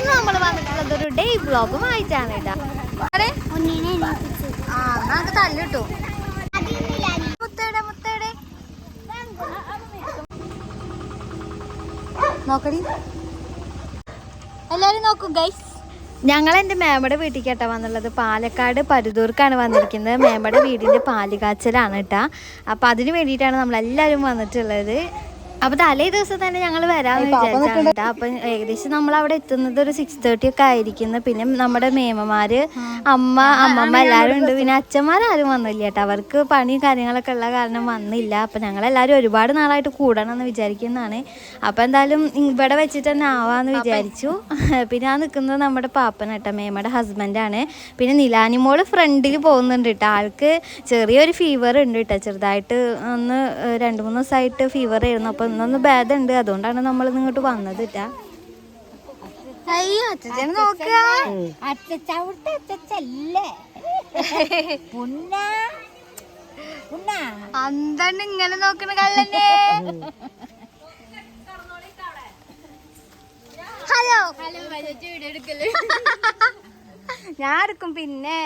ഇന്ന് നമ്മൾ വന്നിട്ടുള്ളത് ഒരു ഡേ ബ്ലോഗും ആയിട്ടാണ് കേട്ടാ. ആ നമുക്ക് തല്ലിട്ടു. മുത്തേടെ മുത്തേടെ. നോക്കടി. എല്ലാരും നോക്കൂ ഗൈസ് ഞങ്ങൾ എന്റെ മേമയുടെ വീട്ടിൽ കേട്ടാ വന്നുള്ളത് പാലക്കാട് പരുതൂർക്കാണ് വന്നിരിക്കുന്നത്. മേമയുടെ വീടിന്റെ പാലുകാച്ചലാണ് കേട്ടാ. അപ്പം അതിന് വേണ്ടിയിട്ടാണ് നമ്മളെല്ലാവരും വന്നിട്ടുള്ളത്. അപ്പോൾ തലേ ദിവസം തന്നെ ഞങ്ങൾ വരാമെന്ന് വിചാരിച്ചാണ് അപ്പൊ ഏകദേശം നമ്മൾ അവിടെ എത്തുന്നത് ഒരു സിക്സ് തേർട്ടി ഒക്കെ ആയിരിക്കുന്നു. പിന്നെ നമ്മുടെ മേമമാര് അമ്മ അമ്മമ്മ എല്ലാരും ഉണ്ട്. പിന്നെ അച്ഛന്മാരാരും വന്നില്ല കേട്ടോ അവർക്ക് പണിയും കാര്യങ്ങളൊക്കെ ഉള്ള കാരണം വന്നില്ല. അപ്പൊ ഞങ്ങൾ എല്ലാരും ഒരുപാട് നാളായിട്ട് കൂടണം എന്ന് വിചാരിക്കുന്നതാണ്. അപ്പൊ എന്തായാലും ഇവിടെ വെച്ചിട്ട് തന്നെ ആവാന്ന് വിചാരിച്ചു. പിന്നെ ആ നിൽക്കുന്നത് നമ്മുടെ പാപ്പൻ കേട്ടോ മേമയുടെ ഹസ്ബൻഡാണ് പിന്നെ നിലാനി മോൾ ഫ്രണ്ടിൽ പോകുന്നുണ്ട് കേട്ടോ ആൾക്ക് ചെറിയൊരു ഫീവർ ഉണ്ട് കേട്ടോ ചെറുതായിട്ട് ഒന്ന് രണ്ട് മൂന്ന് ദിവസമായിട്ട് ഫീവർ ആയിരുന്നു. അപ്പോൾ ഇന്നൊന്ന് ഭേദമുണ്ട് അതുകൊണ്ടാണ് നമ്മൾ ഇങ്ങോട്ട് വന്നത്. എന്താണ് ഇങ്ങനെ നോക്കണ കള്ളനെ. ഹലോ. ഞാൻ എടുക്കും പിന്നെ.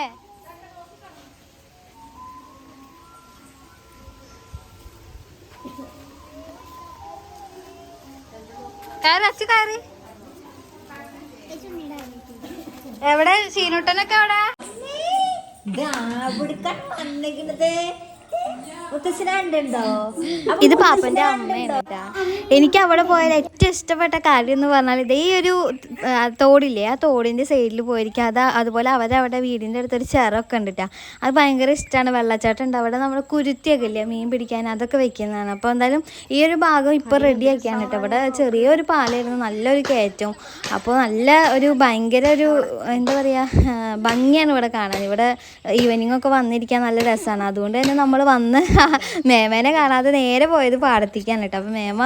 കയറി. എവിടെ? സീനുട്ടനൊക്കെ എവിടെ? ഇതാ പാപ്പന്റെ അമ്മയാണ് കേട്ടാ. എനിക്ക് അവിടെ പോയാൽ ഏറ്റവും ഇഷ്ടപ്പെട്ട കാര്യം എന്ന് പറഞ്ഞാൽ ഇതേ ഒരു തോടില്ലേ ആ തോടിന്റെ സൈഡിൽ പോയിരിക്കുക അത് അതുപോലെ അവരവിടെ വീടിന്റെ അടുത്തൊരു ചിറൊക്കെ ഉണ്ട് കേട്ടാ അത് ഭയങ്കര ഇഷ്ടമാണ് വെള്ളച്ചാട്ടം ഉണ്ട്. അവിടെ നമ്മൾ കുരുത്തിയൊക്കെ ഇല്ലേ മീൻ പിടിക്കാൻ അതൊക്കെ വെക്കുന്നതാണ്. അപ്പോൾ എന്തായാലും ഈ ഒരു ഭാഗം ഇപ്പോൾ റെഡി ആക്കിയാണ് കേട്ടോ ഇവിടെ ചെറിയൊരു പാലായിരുന്നു നല്ലൊരു കയറ്റവും അപ്പോൾ നല്ല ഒരു ഭയങ്കര ഒരു എന്താ പറയുക ഭംഗിയാണ് ഇവിടെ കാണാൻ. ഇവിടെ ഈവനിങ് ഒക്കെ വന്നിരിക്കാൻ നല്ല രസമാണ് അതുകൊണ്ട് തന്നെ നമ്മൾ വന്ന് മേമേനെ കാണാതെ നേരെ പോയത് പാടത്തേക്കാണ് കേട്ടോ അപ്പോൾ മേമ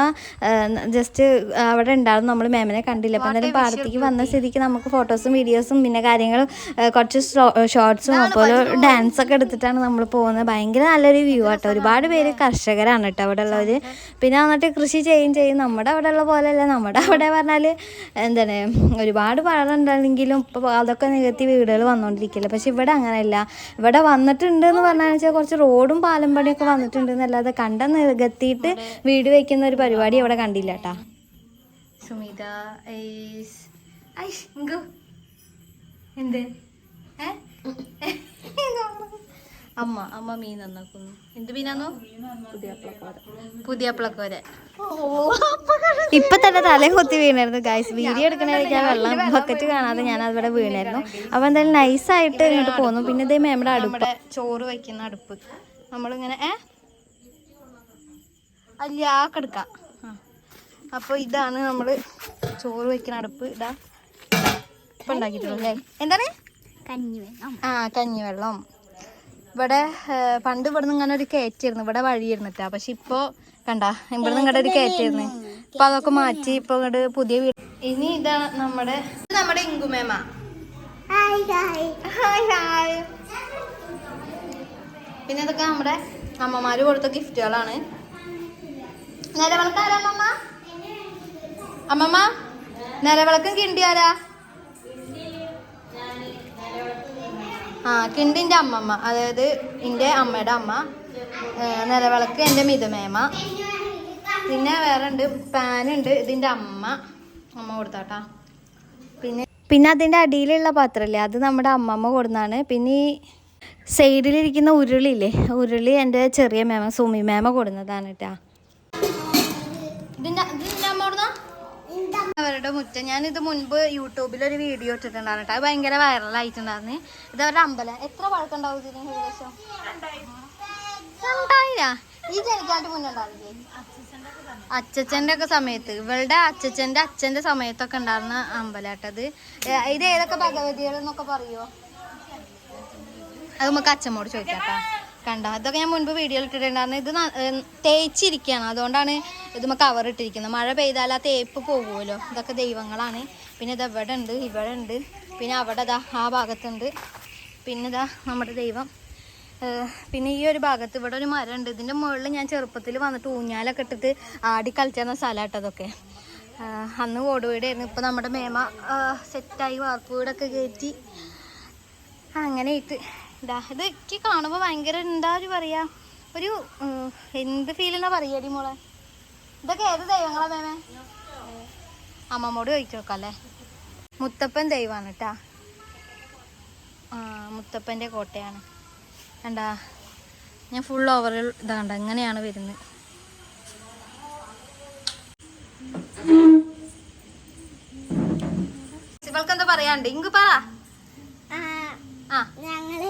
ജസ്റ്റ് അവിടെ ഉണ്ടായിരുന്നു നമ്മൾ മേമനെ കണ്ടില്ല. അപ്പം എന്തായാലും പാടത്തേക്ക് വന്ന സ്ഥിതിക്ക് നമുക്ക് ഫോട്ടോസും വീഡിയോസും പിന്നെ കാര്യങ്ങളും കുറച്ച് ഷോർട്സും അതുപോലെ ഡാൻസ് ഒക്കെ എടുത്തിട്ടാണ് നമ്മൾ പോകുന്നത്. ഭയങ്കര നല്ലൊരു വ്യൂ ആട്ടോ. ഒരുപാട് പേര് കർഷകരാണ് കേട്ടോ അവിടെ ഉള്ളവർ പിന്നെ വന്നിട്ട് കൃഷി ചെയ്യും ചെയ്യും. നമ്മുടെ അവിടെ ഉള്ള പോലെയല്ല. നമ്മുടെ അവിടെ പറഞ്ഞാൽ എന്താണ് ഒരുപാട് പഴമുണ്ടെങ്കിലും ഇപ്പോൾ അതൊക്കെ നികത്തി വീടുകൾ വന്നുകൊണ്ടിരിക്കില്ല പക്ഷെ ഇവിടെ അങ്ങനെയല്ല. ഇവിടെ വന്നിട്ടുണ്ട് എന്ന് പറഞ്ഞാൽ വെച്ചാൽ കുറച്ച് റോഡും പാലം പണിയൊക്കെ വന്നിട്ടുണ്ട് എന്നല്ലാതെ കണ്ട നികത്തിയിട്ട് വീട് വയ്ക്കുന്ന ഒരു പരിപാടി അവിടെ കണ്ടില്ല കേട്ടാ. സുമിത എന്ത് അമ്മ അമ്മ മീൻ നന്നാക്കുന്നു. എന്ത് മീനാന്നോ പുതിയ പ്ലക്കോര ഇപ്പൊ തന്നെ തല കൊത്തി വീണായിരുന്നു ഗൈസ് വീഡിയോ എടുക്കണേക്ക് ആ വെള്ളം ബക്കറ്റ് കാണാതെ ഞാൻ അവിടെ വീണായിരുന്നു. അപ്പൊ എന്തായാലും നൈസായിട്ട് ഇങ്ങോട്ട് പോന്നു. പിന്നെ ഇതേ നമ്മുടെ അടുപ്പ്. ചോറ് വയ്ക്കുന്ന അടുപ്പ്. നമ്മളിങ്ങനെ ഏ? അല്ല ആ കിടക്ക. അപ്പോൾ ഇതാണ് നമ്മൾ ചോറ് വയ്ക്കുന്ന അടുപ്പ്. ഇതാ. ഇപ്പം ഉണ്ടാക്കിയിട്ടുള്ളൂ അല്ലേ എന്താണ്? കഞ്ഞി വേണം. ആ കഞ്ഞിവെള്ളം. ഇവിടെ പണ്ട് ഇവിടെ നിന്ന് ഇങ്ങനെ ഒരു കയറ്റിയിരുന്നു. ഇവിടെ വഴിയിരുന്നിട്ടാ പക്ഷെ ഇപ്പോ കണ്ട ഇവിടെ നിന്ന് ഇങ്ങോട്ട് ഒരു കയറ്റിയിരുന്നു. ഇപ്പൊ അതൊക്കെ മാറ്റി ഇപ്പൊ ഇങ്ങോട്ട് പുതിയ വീട് ഇനി ഇതാ നമ്മുടെ നമ്മുടെ ഇങ്കുമേമ പിന്നെ ഇതൊക്കെ നമ്മുടെ അമ്മമാര് കൊടുത്ത ഗിഫ്റ്റുകളാണ് നിലവിളക്ക് ആരാ അമ്മമ്മ നിലവിളക്കും കിണ്ടി ആരാ? ആ കിണ്ടിന്റെ അമ്മമ്മ അതായത് എന്റെ അമ്മയുടെ അമ്മ. നിലവിളക്ക് എന്റെ മിതുമേമ പിന്നെ വേറെ ഉണ്ട് പാനുണ്ട് ഇതിന്റെ അമ്മ. അമ്മ കൊടുത്താട്ടാ. പിന്നെ പിന്നെ അതിന്റെ അടിയിലുള്ള പാത്രമില്ലേ അത് നമ്മുടെ അമ്മമ്മ കൊടുന്നാണ്. പിന്നെ ഈ സൈഡിലിരിക്കുന്ന ഉരുളിയില്ലേ ഉരുളി എന്റെ ചെറിയ മേമ സുമി മേമ കൊടുന്നതാണ് കേട്ടാ അവരുടെ മുറ്റം. ഇത് മുൻപ് യൂട്യൂബിൽ ഒരു വീഡിയോ ഇട്ടിട്ടുണ്ടായിരുന്നു കേട്ടോ. അത് ഭയങ്കര വൈറലായിട്ടുണ്ടായിരുന്നു. ഇത് അവരുടെ അമ്പലം. എത്ര വഴക്കുണ്ടാവും ഇതിന് ഏകദേശം? രണ്ടായിരാ. ഈ ജനിക്കാണ്ട് മുന്നേ ഉണ്ടാവില്ലേ? അച്ചച്ചന്റെ ഒക്കെ സമയത്ത്. ഇവളുടെ അച്ചച്ചന്റെ അച്ഛന്റെ സമയത്തൊക്കെ ഉണ്ടായിരുന്ന അമ്പലാട്ടത് ഇത്. ഏതൊക്കെ ഭഗവതികൾ എന്നൊക്കെ പറയുമോ അത് നമുക്ക് അച്ഛമ്മോട് ചോദിക്കാട്ടാ കണ്ട? അതൊക്കെ ഞാൻ മുൻപ് വീഡിയോ ഇട്ടിട്ടുണ്ടായിരുന്നു. ഇത് തേച്ചിരിക്കുകയാണ്. അതുകൊണ്ടാണ് ഇത് കവർ ഇട്ടിരിക്കുന്നത്. മഴ പെയ്താൽ ആ തേപ്പ് പോകുമല്ലോ. ഇതൊക്കെ ദൈവങ്ങളാണ്. പിന്നെ ഇത് ഇവിടെ ഉണ്ട് ഇവിടെ ഉണ്ട്. പിന്നെ അവിടെ ഇതാ ആ ഭാഗത്തുണ്ട്. പിന്നെ ഇതാ നമ്മുടെ ദൈവം. പിന്നെ ഈ ഒരു ഭാഗത്ത് ഇവിടെ ഒരു മരം ഉണ്ട്. ഇതിന്റെ മുകളിൽ ഞാൻ ചെറുപ്പത്തിൽ വന്നിട്ട് ഊഞ്ഞാലൊക്കെ ഇട്ടിട്ട് ആടി കളിച്ചിരുന്ന സ്ഥലമാട്ടോ അതൊക്കെ. അന്ന് ഓട് വീടായിരുന്നു. ഇപ്പം നമ്മുടെ മേമ സെറ്റായി വാർപ്പ് വീടൊക്കെ കയറ്റി. അങ്ങനെ ഇട്ട് ഇതാ ഇത് എനിക്ക് കാണുമ്പോൾ ഭയങ്കര എന്താ ഒരു പറയാ ഒരു എന്ത് ഫീൽ എന്നാ പറയാടി മോളെ? ഇതൊക്കെ ഏത് ദൈവങ്ങളാ മേമേ അമ്മമ്മോട് ചോദിച്ചു നോക്കാം മുത്തപ്പൻ ദൈവമാണ് കേട്ടാ ആ മുത്തപ്പന്റെ കോട്ടയാണ്. കണ്ടാ ഞാൻ ഫുൾ ഓവർ ഇതാണ്ട എങ്ങനെയാണ് വരുന്നത് ഇവൾക്ക് എന്താ പറയാണ്ട് ഇങ്ക് പറ ആ ആ ഞങ്ങളെ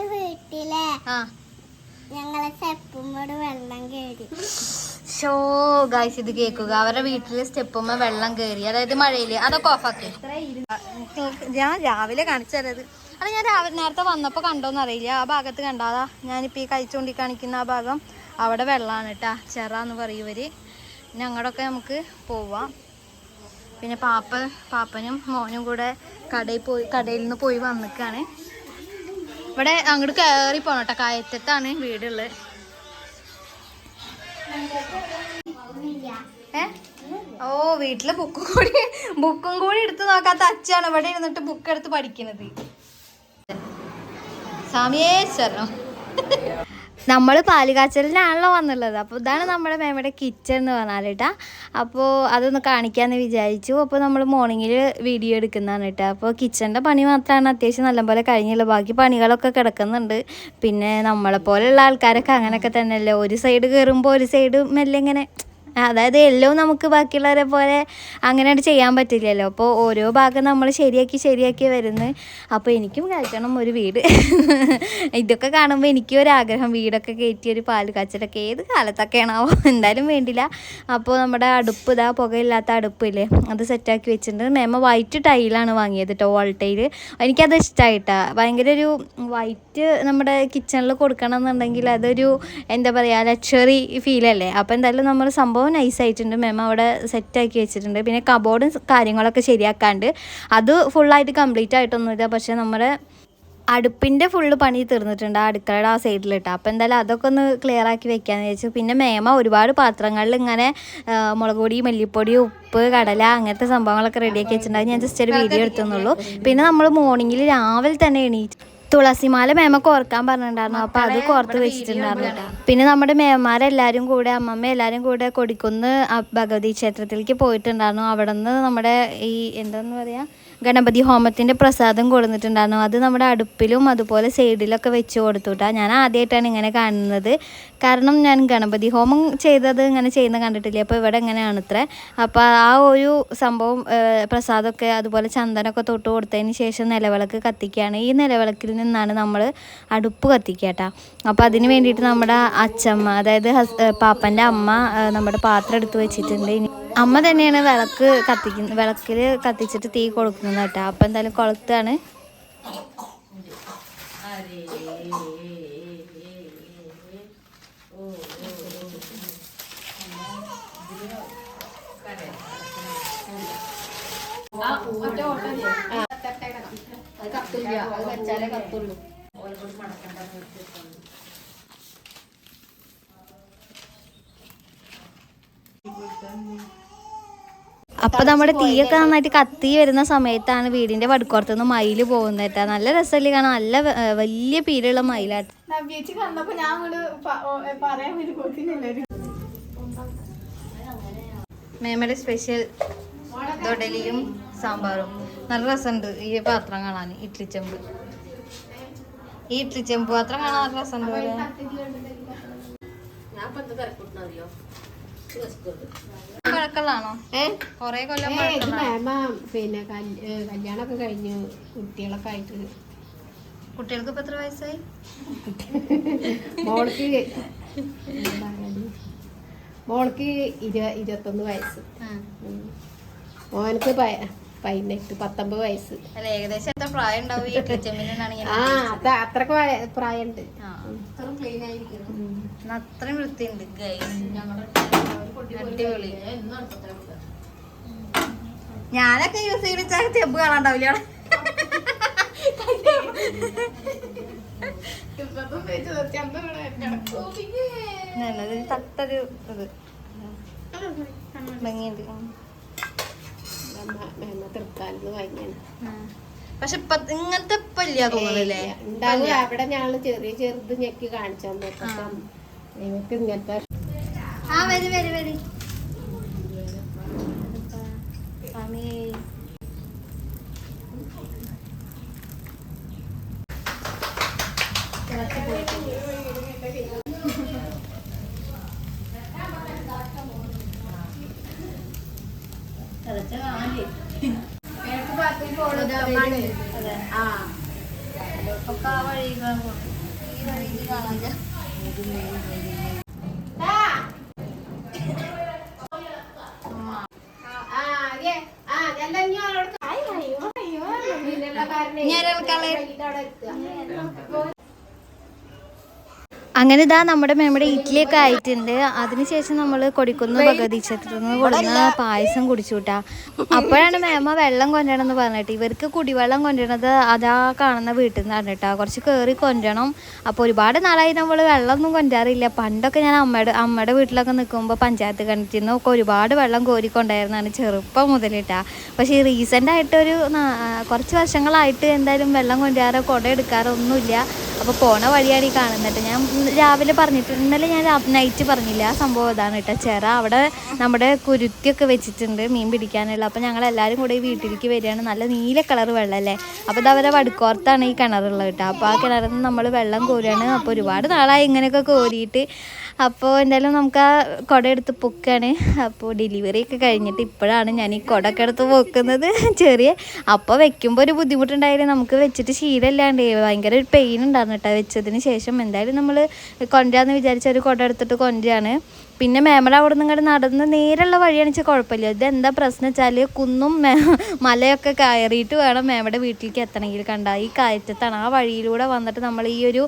ഞങ്ങളെ ചെപ്പുമ്പോട് വെള്ളം ഷോ ഗായ്സ് ഇത് കേക്കുക അവരുടെ വീട്ടിൽ സ്റ്റെപ്പുമ്മ വെള്ളം കേറി. അതായത് മഴയിൽ. അതൊക്കെ ഓഫാക്കി ഞാൻ രാവിലെ കാണിച്ചത് അത് ഞാൻ രാവിലെ നേരത്തെ വന്നപ്പോൾ കണ്ടോന്ന് അറിയില്ല. ആ ഭാഗത്ത് കണ്ടാതാ. ഞാനിപ്പോൾ ഈ കഴിച്ചുകൊണ്ടി കാണിക്കുന്ന ആ ഭാഗം അവിടെ വെള്ളമാണ് കേട്ടാ ചെറ എന്ന് പറയും ഇവർ. പിന്നെ നമുക്ക് പോവാം. പിന്നെ പാപ്പ പാപ്പനും മോനും കൂടെ കടയിൽ പോയി കടയിൽ നിന്ന് പോയി വന്നിക്കാണ്. ഇവിടെ അങ്ങോട്ട് കയറി പോണം കേട്ടോ കയറ്റത്താണ് വീടുള്ളത് ഓ വീട്ടിലെ ബുക്കും കൂടി ബുക്കും കൂടി എടുത്ത് നോക്കാത്ത അച്ഛാണ് ഇവിടെ ഇരുന്നിട്ട് ബുക്ക് എടുത്ത് പഠിക്കുന്നത് സ്വാമിയേശ്വരം. നമ്മൾ പാലുകാച്ചലിനാണല്ലോ വന്നുള്ളത്. അപ്പോൾ ഇതാണ് നമ്മുടെ മേമയുടെ കിച്ചൺ എന്ന് പറഞ്ഞാൽ കേട്ടാ. അപ്പോൾ അതൊന്ന് കാണിക്കാമെന്ന് വിചാരിച്ചു. അപ്പോൾ നമ്മൾ മോർണിംഗിൽ വീഡിയോ എടുക്കുന്നതാണ് കേട്ടോ. അപ്പോൾ കിച്ചണിന്റെ പണി മാത്രമാണ് അത്യാവശ്യം നല്ലപോലെ കഴിഞ്ഞുള്ളത് ബാക്കി പണികളൊക്കെ കിടക്കുന്നുണ്ട്. പിന്നെ നമ്മളെപ്പോലെയുള്ള ആൾക്കാരൊക്കെ അങ്ങനെയൊക്കെ തന്നെയല്ലേ. ഒരു സൈഡ് കയറുമ്പോൾ ഒരു സൈഡ് മെല്ലെ ഇങ്ങനെ അതായത് എല്ലാം നമുക്ക് ബാക്കിയുള്ളവരെ പോലെ അങ്ങനെയായിട്ട് ചെയ്യാൻ പറ്റില്ലല്ലോ. അപ്പോൾ ഓരോ ഭാഗം നമ്മൾ ശരിയാക്കി ശരിയാക്കി വരുന്നു. അപ്പോൾ എനിക്കും കഴിക്കണം ഒരു വീട്. ഇതൊക്കെ കാണുമ്പോൾ എനിക്കും ആഗ്രഹം. വീടൊക്കെ കയറ്റി ഒരു പാൽ കാച്ചലൊക്കെ ഏത് കാലത്തൊക്കെയാണാവോ. എന്തായാലും വേണ്ടില്ല. അപ്പോൾ നമ്മുടെ അടുപ്പ് ഇതാ പുകയില്ലാത്ത അടുപ്പില്ലേ അത് സെറ്റാക്കി വെച്ചിട്ടുണ്ട്. മേമ വൈറ്റ് ടൈലാണ് വാങ്ങിയത് കേട്ടോ വാൾ ടൈൽ എനിക്കത് ഇഷ്ടമായിട്ടാ ഭയങ്കര ഒരു വൈറ്റ് നമ്മുടെ കിച്ചണിൽ കൊടുക്കണം എന്നുണ്ടെങ്കിൽ അതൊരു എന്താ പറയുക ലക്ഷറി ഫീലല്ലേ അപ്പോൾ എന്തായാലും നമ്മൾ സംഭവം നൈസായിട്ടുണ്ട് മാം അവിടെ സെറ്റാക്കി വെച്ചിട്ടുണ്ട്. പിന്നെ കബോർഡും കാര്യങ്ങളൊക്കെ ശരിയാക്കാണ്ട്. അത് ഫുള്ളായിട്ട് കംപ്ലീറ്റ് ആയിട്ടൊന്നുമില്ല. പക്ഷേ നമ്മുടെ അടുപ്പിന്റെ ഫുള്ള് പണി തീർന്നിട്ടുണ്ട് ആ അടുക്കളയുടെ ആ സൈഡിലിട്ട് അപ്പോൾ എന്തായാലും അതൊക്കെ ഒന്ന് ക്ലിയർ ആക്കി വെക്കാമെന്ന് വിചാരിച്ചു. പിന്നെ മേമ ഒരുപാട് പാത്രങ്ങളിൽ ഇങ്ങനെ മുളക് പൊടി മല്ലിപ്പൊടി ഉപ്പ് കടല അങ്ങനത്തെ സംഭവങ്ങളൊക്കെ റെഡിയാക്കി വെച്ചിട്ടുണ്ടായിരുന്നു ഞാൻ ജസ്റ്റ് ഒരു വീഡിയോ എടുത്തെന്നുള്ളൂ പിന്നെ നമ്മൾ മോർണിംഗിൽ രാവിലെ തന്നെ എണീറ്റ് തുളസിമാല മേമ കോർക്കാൻ പറഞ്ഞിട്ടുണ്ടായിരുന്നു. അപ്പോൾ അത് കോർത്ത് വെച്ചിട്ടുണ്ടായിരുന്നു. പിന്നെ നമ്മുടെ മേമാരെല്ലാവരും കൂടെ അമ്മമ്മ എല്ലാരും കൂടെ കൊടിക്കുന്ന് ഭഗവതി ക്ഷേത്രത്തിലേക്ക് പോയിട്ടുണ്ടായിരുന്നു. അവിടെ നിന്ന് നമ്മുടെ ഈ എന്താന്ന് പറയാ ഗണപതി ഹോമത്തിന്റെ പ്രസാദം കൊടുത്തിട്ടുണ്ടായിരുന്നു അത് നമ്മുടെ അടുപ്പിലും അതുപോലെ സൈഡിലൊക്കെ വെച്ച് കൊടുത്തുട്ടാ. ഞാൻ ആദ്യമായിട്ടാണ് ഇങ്ങനെ കാണുന്നത്. കാരണം ഞാൻ ഗണപതി ഹോമം ചെയ്തത് ഇങ്ങനെ ചെയ്യുന്ന കണ്ടിട്ടില്ല? അപ്പോൾ ഇവിടെ എങ്ങനെയാണ് ഇത്ര. അപ്പോൾ ആ ഒരു സംഭവം പ്രസാദമൊക്കെ അതുപോലെ ചന്ദനമൊക്കെ തൊട്ട് കൊടുത്തതിന് ശേഷം നിലവിളക്ക് കത്തിക്കുകയാണ്. ഈ നിലവിളക്കിൽ നിന്നാണ് നമ്മൾ അടുപ്പ് കത്തിക്കുക അപ്പോൾ അതിന് വേണ്ടിയിട്ട് നമ്മുടെ അച്ചമ്മ അതായത് ഹസ് പാപ്പന്റെ അമ്മ നമ്മുടെ പാത്രം എടുത്ത് വെച്ചിട്ടുണ്ട്. ഇനി അമ്മ തന്നെയാണ് വിളക്ക് കത്തിക്കുന്നത് വിളക്കിൽ കത്തിച്ചിട്ട് തീ കൊടുക്കുന്നത് കേട്ടോ. അപ്പം എന്തായാലും കൊളുത്താണ്. അപ്പൊ നമ്മുടെ തീയൊക്കെ നന്നായിട്ട് കത്തി വരുന്ന സമയത്താണ് വീടിന്റെ വടുക്കോർത്ത് നിന്ന് മയിൽ പോകുന്നത് കേട്ടാ. നല്ല രസമല്ലേ കാണാൻ. നല്ല വലിയ പീലുള്ള മയിലാട്ട്. മേമയുടെ സ്പെഷ്യൽ തൊടലിയും സാമ്പാറും. നല്ല രസമുണ്ട് ഈ പാത്രം കാണാൻ ഇഡ്ലി ചെമ്പ്. ഈ ഇഡ്ലി ചെമ്പ് പാത്രം കാണാൻ നല്ല രസമുണ്ട് പോലെ പഴക്കള്ളാണോ കൊറേ കൊല്ലം ഇത് പഴക്കമുള്ള മേമ പിന്നെ കല്യാണൊക്കെ കഴിഞ്ഞു കുട്ടികളൊക്കെ ആയിട്ട്. കുട്ടികൾക്ക് ഇപ്പൊ എത്ര വയസ്സായി? മോൾക്ക്? മോൾക്ക് ഇരുപത്തൊന്ന് വയസ്സ്. മോനക്ക് പതിനെട്ട് പത്തൊമ്പത് വയസ്സ്. അല്ല ഏകദേശം എത്ര പ്രായം ഉണ്ടാവും ഈ ആ അത്ര അത്രയ്ക്ക് പ്രായമുണ്ട്. അത്രയും വൃത്തിയുണ്ട്. guys. അടിപൊളി. ഞാനൊക്കെ യൂസ് ചെയ്ത ചെമ്പ് കാണാണ്ടാവില്ല നല്ലത് തട്ടൊരു ഇത്. ഭംഗിയുണ്ട്. ഉം. മേമ തൃക്കാലിന്ന് വാങ്ങിയാണ്. പക്ഷെ ഇപ്പൊ ഇങ്ങനത്തെ ഇപ്പൊ ഇല്ല തോന്നുന്നല്ലേ ഉണ്ടാവും. അവിടെ ഞങ്ങൾ ചെറിയ ചെറുത് ഞെക്കി കാണിച്ചാൽ എനിക്ക് ഇങ്ങനത്തെ ആ വരി വരി വരി. സ്വാമി ആ. ഒക്കെ ആ വഴിയിലാണ് പോകുന്നത്. ഈ കാണാനില്ല ആ അതെ ആ ഞാൻ തന്നെ അവളോട് അയ്യോ അയ്യോ ഇതിനുള്ള കാരണം ഞരൽക്കളെ. ഇതവിടെ എത്തുക അങ്ങനെ ഇതാ നമ്മുടെ മെമ്മയുടെ ഇഡ്ഡലിയൊക്കെ ആയിട്ടുണ്ട്. അതിനുശേഷം നമ്മൾ കൊടിക്കുന്ന് ഭഗവതി ക്ഷേത്രത്തിൽ നിന്ന് കൊടുക്കുന്ന പായസം കുടിച്ചു കൂട്ടാ അപ്പോഴാണ് മേമ വെള്ളം കൊണ്ടുവരണമെന്ന് പറഞ്ഞിട്ട്. ഇവർക്ക് കുടിവെള്ളം കൊണ്ടണത് അതാ കാണുന്ന വീട്ടിൽ നിന്നാണ് കേട്ടോ കുറച്ച് കയറി കൊണ്ടണം അപ്പോൾ ഒരുപാട് നാളായി നമ്മൾ വെള്ളമൊന്നും കൊണ്ടാറില്ല പണ്ടൊക്കെ ഞാൻ അമ്മയുടെ അമ്മയുടെ വീട്ടിലൊക്കെ നിൽക്കുമ്പോൾ പഞ്ചായത്ത് കിണറ്റിൽ നിന്നൊക്കെ ഒരുപാട് വെള്ളം കോരിക്കൊണ്ടായിരുന്നാണ് ചെറുപ്പം മുതലിട്ടാ. പക്ഷേ ഈ റീസെന്റ് ആയിട്ട് ഒരു കുറച്ച് വർഷങ്ങളായിട്ട് എന്തായാലും വെള്ളം കൊണ്ടുവരാറോ കുട എടുക്കാറോ ഒന്നുമില്ല. അപ്പോൾ പോണ വഴിയാണ് ഈ കാണുന്നത്. ഞാൻ രാവിലെ പറഞ്ഞിട്ടുണ്ട്. ഇന്നലെ ഞാൻ നൈറ്റ് പറഞ്ഞില്ല സംഭവം ഇതാണ് കേട്ടോ. ചെറ അവിടെ നമ്മുടെ കുരുത്തിയൊക്കെ വെച്ചിട്ടുണ്ട് മീൻ പിടിക്കാനുള്ള. അപ്പോൾ ഞങ്ങൾ എല്ലാവരും കൂടെ ഈ വീട്ടിലേക്ക് വരികയാണ്. നല്ല നീല കളർ വെള്ളമല്ലേ അപ്പോൾ ഇത് അവരെ വടുക്കോർത്താണ് ഈ കിണറുള്ളത് കേട്ടോ. അപ്പോൾ ആ കിണറിൽ നിന്ന് നമ്മൾ വെള്ളം കോരുകയാണ്. അപ്പോൾ ഒരുപാട് നാളായി ഇങ്ങനെയൊക്കെ കോരിയിട്ട്. അപ്പോൾ എന്തായാലും നമുക്ക് ആ കുട എടുത്ത് പൊക്കാണ്. അപ്പോൾ ഡെലിവറി ഒക്കെ കഴിഞ്ഞിട്ട് ഇപ്പോഴാണ് ഞാൻ ഈ കുടയൊക്കെ എടുത്ത് പൊക്കുന്നത്. ചെറിയ അപ്പോൾ വെക്കുമ്പോൾ ഒരു ബുദ്ധിമുട്ടുണ്ടായാലും നമുക്ക് വെച്ചിട്ട് ശീലമില്ലാണ്ട് ഭയങ്കര ഒരു പെയിൻ ഉണ്ടായിരുന്നു കേട്ടോ വെച്ചതിന് ശേഷം. എന്തായാലും നമ്മൾ കൊണ്ടുവരാന്ന് വിചാരിച്ച ഒരു കുട എടുത്തിട്ട് കൊണ്ടുവരാണ് പിന്നെ മേമല അവിടെ നിന്ന് ഇങ്ങോട്ട് നടന്ന് നേരെയുള്ള വഴിയാണെന്ന് വെച്ചാൽ കുഴപ്പമില്ല. ഇത് എന്താ പ്രശ്നം വെച്ചാൽ കുന്നും മലയൊക്കെ കയറിയിട്ട് വേണം മേമയുടെ വീട്ടിലേക്ക് എത്തണമെങ്കിൽ. കണ്ട ഈ കയറ്റത്താണ്. ആ വഴിയിലൂടെ വന്നിട്ട് നമ്മൾ ഈ ഒരു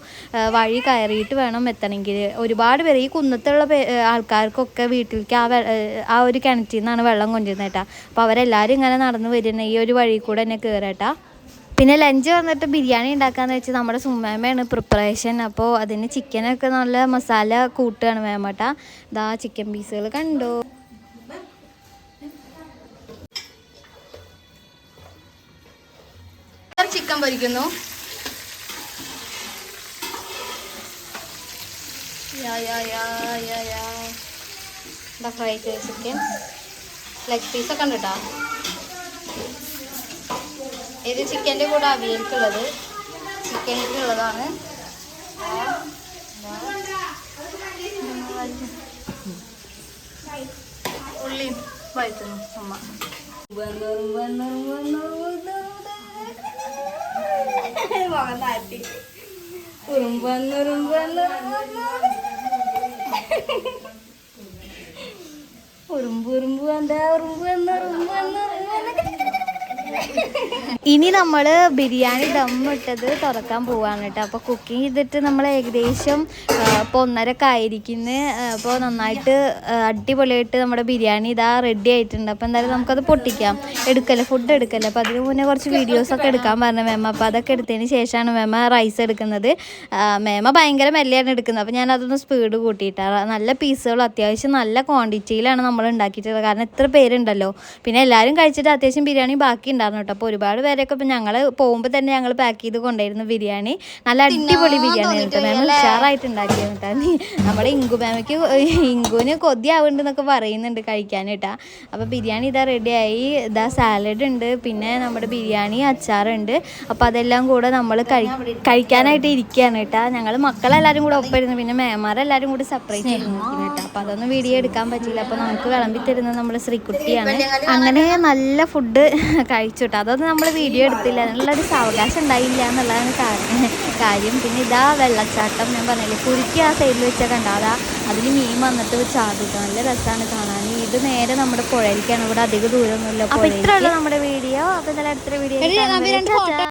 വഴി കയറിയിട്ട് വേണം എത്തണമെങ്കിൽ. ഒരുപാട് പേര് ഈ കുന്നത്തുള്ള ആൾക്കാർക്കൊക്കെ വീട്ടിലേക്ക് ആ ആ ഒരു കിണറ്റിൽ നിന്നാണ് വെള്ളം കൊണ്ടുവരുന്നത് കേട്ടോ. അപ്പോൾ അവരെല്ലാവരും ഇങ്ങനെ നടന്ന് വരുന്ന ഈ ഒരു വഴി കൂടെ തന്നെ കയറട്ടാ പിന്നെ ലഞ്ച് വന്നിട്ട് ബിരിയാണി ഉണ്ടാക്കാന്ന് വെച്ചാൽ നമ്മുടെ സുമ്മേമയാണ് പ്രിപ്പറേഷൻ അപ്പോൾ അതിന് ചിക്കനൊക്കെ നല്ല മസാല കൂട്ടുകയാണ് മേമട്ട. ഇതാ ചിക്കൻ പീസുകൾ കണ്ടു? ചിക്കൻ പൊരിക്കുന്നു. ഫ്രൈ ചെയ്ത ചിക്കൻ ലെഗ് പീസൊക്കെ ഉണ്ട് കേട്ടോ ഇത് ചിക്കന്റെ കൂടെ അവിയൽക്കുള്ളത്. ചിക്കനിക്കുള്ളതാണ് ഉള്ളി വഴറ്റുന്നു അമ്മ ഉറുമ്പ് ഉറുമ്പ് എന്താ ഉറുമ്പ് വന്ന് ഉറുമ്പ് എന്ന ഉറുമ്പ് വന്ന്. ഇനി നമ്മൾ ബിരിയാണി ദമ്മിട്ടത് തുറക്കാൻ പോവാണ് കേട്ടോ. അപ്പോൾ കുക്കിംഗ് ചെയ്തിട്ട് നമ്മൾ ഏകദേശം ഇപ്പോൾ ഒന്നരക്കെ ആയിരിക്കുന്നു അപ്പോൾ നന്നായിട്ട് അടിപൊളിയായിട്ട് നമ്മുടെ ബിരിയാണി ഇതാ റെഡി ആയിട്ടുണ്ട്. അപ്പോൾ എന്തായാലും നമുക്കത് പൊട്ടിക്കാം. എടുക്കല്ലേ? ഫുഡ് എടുക്കല്ലേ? അപ്പോൾ അതിന് മുന്നേ കുറച്ച് വീഡിയോസൊക്കെ എടുക്കാൻ പറഞ്ഞു മേമ അപ്പോൾ അതൊക്കെ എടുത്തതിന് ശേഷമാണ് മേമ റൈസ് എടുക്കുന്നത്. മേമ ഭയങ്കര മെല്ലെയാണ് എടുക്കുന്നത്. അപ്പോൾ ഞാനതൊന്ന് സ്പീഡ് കൂട്ടിയിട്ടാണ് നല്ല പീസുകൾ അത്യാവശ്യം നല്ല ക്വാണ്ടിറ്റിയിലാണ് നമ്മൾ ഉണ്ടാക്കിയിട്ടുള്ളത്. കാരണം എത്ര പേരുണ്ടല്ലോ. പിന്നെ എല്ലാവരും കഴിച്ചിട്ട് അത്യാവശ്യം ബിരിയാണി ബാക്കി ഉണ്ടായിരുന്നു കേട്ടോ. അപ്പോൾ ഒരുപാട് പേരൊക്കെ ഇപ്പം ഞങ്ങൾ പോകുമ്പോൾ തന്നെ ഞങ്ങൾ പാക്ക് ചെയ്ത് കൊണ്ടുവരുന്നു ബിരിയാണി. നല്ല അടിപൊളി ബിരിയാണി കേട്ടോ. മാം ഉഷാറായിട്ട് ഉണ്ടാക്കിയത് കേട്ടോ നമ്മുടെ ഇങ്കു മാമയ്ക്ക് ഇങ്കുവിന് കൊതിയാവുന്നുണ്ടെന്നൊക്കെ പറയുന്നുണ്ട് കഴിക്കാൻ കേട്ടാ. അപ്പോൾ ബിരിയാണി ഇതാ റെഡിയായി ഇതാ സാലഡ് ഉണ്ട്. പിന്നെ നമ്മുടെ ബിരിയാണി അച്ചാറുണ്ട്. അപ്പോൾ അതെല്ലാം കൂടെ നമ്മൾ കഴി കഴിക്കാനായിട്ട് ഇരിക്കുകയാണ് കേട്ടാ. ഞങ്ങൾ മക്കളെല്ലാവരും കൂടെ ഒപ്പമായിരുന്നു. പിന്നെ മേമാരെല്ലാവരും കൂടി സെപ്പറേറ്റ് ചെയ്തിരിക്കുന്നു കേട്ടോ. അപ്പോൾ അതൊന്നും വീഡിയോ എടുക്കാൻ പറ്റില്ല അപ്പോൾ നമുക്ക് വിളമ്പി തരുന്നത് നമ്മൾ ശ്രീകുട്ടിയാണ്. അങ്ങനെ നല്ല ഫുഡ് കഴിച്ചു കേട്ടോ അതൊന്നും നമ്മൾ വീഡിയോ എടുത്തില്ല. അതിനുള്ളൊരു സാവകാശം ഉണ്ടായില്ല എന്നുള്ളതാണ് കാര്യം കാര്യം. പിന്നെ ഇതാ വെള്ളച്ചാട്ടം ഞാൻ പറഞ്ഞില്ലേ. കുരുക്കി ആ സൈഡിൽ വെച്ചാൽ കണ്ടോ? അതാ അതിൽ മീൻ വന്നിട്ട് ചാടുക. നല്ല രസമാണ് കാണാൻ. ഇത് നേരെ നമ്മുടെ പുഴയിലേക്കാണ്. ഇവിടെ അധികം ദൂരമൊന്നുമില്ല അപ്പോൾ ഇത്രയുള്ള നമ്മുടെ വീഡിയോ അപ്പോൾ ഇന്നലെ അടുത്തൊരു വീഡിയോ